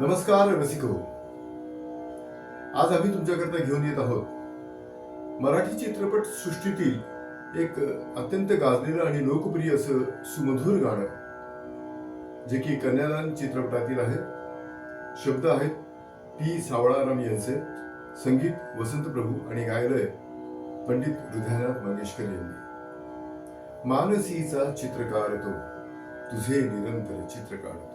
नमस्कार रसिको आज आम्ही तुमच्याकरता घेऊन येत आहोत मराठी चित्रपट सृष्टीतील एक अत्यंत गाजलेलं आणि लोकप्रिय असं सुमधुर गाणं जे की कन्यादान चित्रपटातील आहे शब्द आहेत पी सावळाराम यांचे संगीत वसंत प्रभू आणि गायलय पंडित हृदयनाथ मंगेशकर यांनी मानसीचा चित्रकार तो तुझे निरंतर चित्र काढतो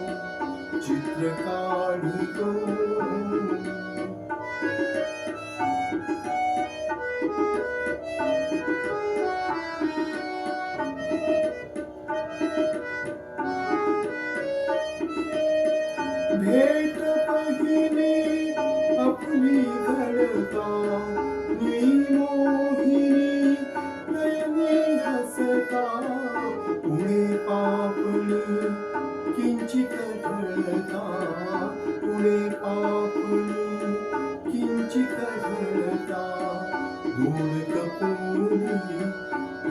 चित्र भेंट भेट अपनी घर का ਆਪਣੀ ਕਿੰਚੀ ਕਰਤਾ ਦੂਰ ਕਪੂਰੀ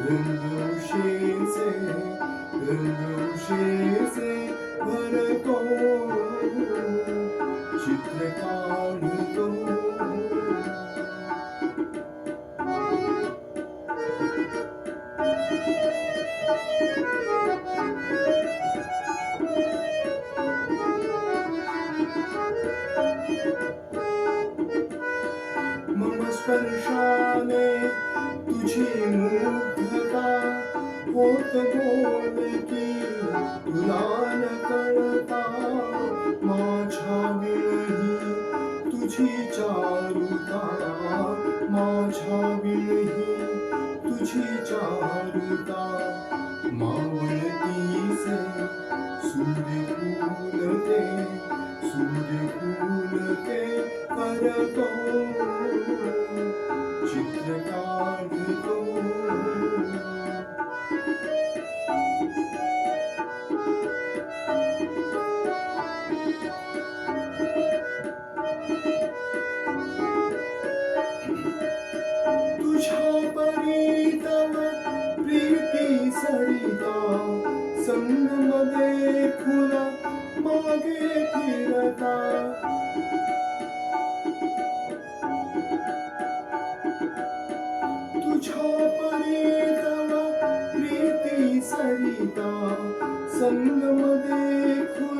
ਰੰਗੂਸ਼ੇ ਸੇ ਰੰਗੂਸ਼ੇ ਸੇ ਭਰ ਕੋ ਚਿਤ੍ਰਕਾਰ ਕੋ Thank you. स्पर्शाने तुझी मुग्धता होत बोलती पुष्परीतम प्रीति सरिता संगम देखुना मागे फिरता प्रीति सरिता संगम देखुना